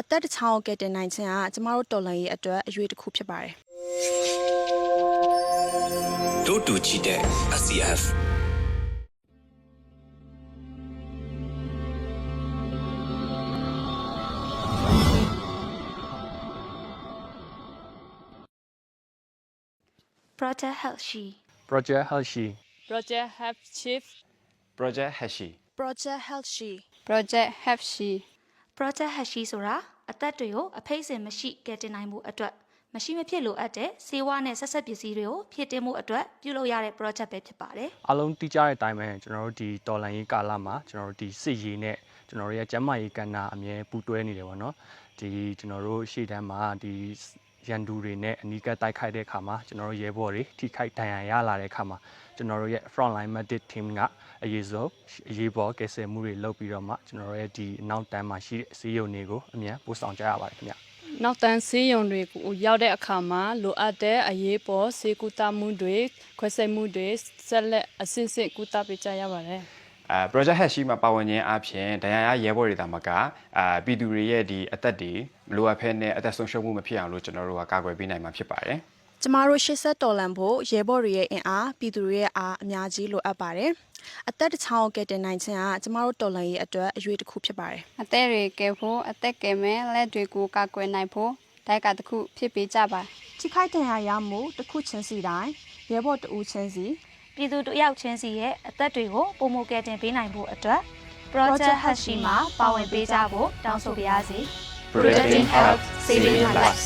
အသက်တစ်ချောင်းကိုကယ်တင်နိုင်ခြင်းကကျမတို့တော်လှန်ရေးအတွက်အရွေးတစ်ခုဖြစ်ပါတယ်တို့တူချီတဲ့ SCF Project Health She Project Hershey Project Have Chief Project Hashi Project Health She Project Have She Project Health She ဆိုတာအသက်တွေကိုအဖိတ်စင်မရှိကယ်တင်နိုင်မှုအတွက်မရှိမဖြစ်လိုအပ်တဲ့စေဝါနဲ့ဆက်ဆက်ပစ္စည်းတွေကိုဖြည့်တင်းမှုအတွက်ပြုလုပ်ရတဲ့ project ပဲဖြစ်ပါတယ်အားလုံးသိကြတဲ့အတိုင်းပဲကျွန်တော်တို့ဒီတော်လန်ရေးကာလမှာကျွန်တော်တို့ဒီစစ်ရေးနဲ့ကျွန်တော်တို့ရဲ့ကျန်းမာရေးကဏ္ဍအမြဲပူးတွဲနေတယ်ပေါ့နော်ဒီကျွန်တော်တို့ရှေ့တန်းမှာဒီ ရန်သူတွေနဲ့အနီးကပ်တိုက်ခိုက်တဲ့အခါမှာကျွန်တော်တို့ရဲဘော်တွေထိခိုက်ဒဏ်ရာရလာတဲ့အခါမှာကျွန်တော်တို့ရဲ့ front line medic team ကအရေးဆုံးအရေးပေါ်ကယ်ဆယ်မှုတွေလုပ်ပြီးတော့မှကျွန်တော်တို့ရဲ့ဒီအနောက်တန်းမှာရှိတဲ့စီးရုံတွေကိုအမြန်ပို့ဆောင်ကြရပါတယ်ခင်ဗျနောက်တန်းဆေးရုံတွေကိုရောက်တဲ့အခါမှာလိုအပ်တဲ့အရေးပေါ်ဆေးကုသမှုတွေခွဲစိတ်မှုတွေဆက်လက်အစစ်စစ်ကုသပေးကြရပါတယ် အဲ Project Hashi မှာပါဝင်ခြင်းအပြင်ဒဏ်ရာရရဲဘော်တွေတာမကအာပြည်သူတွေရဲ့ဒီအသက်တွေမလိုအပ်ဖဲနဲ့အသက်ဆုံးရှုံးမှုမဖြစ်အောင်လို့ကျွန်တော်တို့ကကာကွယ်ပေးနိုင်မှာဖြစ်ပါတယ်ကျမတို့ရှေ့ဆက်တော်လှန်ဖို့ရဲဘော်တွေရဲ့အင်အားပြည်သူတွေရဲ့အားအများကြီးလိုအပ်ပါတယ်အသက်တစ်ချောင်းကိုကယ်တင်နိုင်ခြင်းကကျမတို့တော်လှန်ရေးအတွက်အရွေးတစ်ခုဖြစ်ပါတယ်အသက်တွေကယ်ဖို့အသက်ကယ်မဲ့လက်တွေကိုကာကွယ်နိုင်ဖို့တိုက်ကတစ်ခုဖြစ်ပေးကြပါထိခိုက်ဒဏ်ရာရမှုတစ်ခုချင်းစီတိုင်းရဲဘော်တဦးချင်းစီ ပြည်သူတို့ရောက်ချင်းစီရဲ့အသက်တွေကိုပုံမကယ်တင်ပေးနိုင်ဖို့အတွက် Project Health She မှာပါဝင်ပေးကြဖို့တောင်းဆိုပါရစေ Protecting health saving lives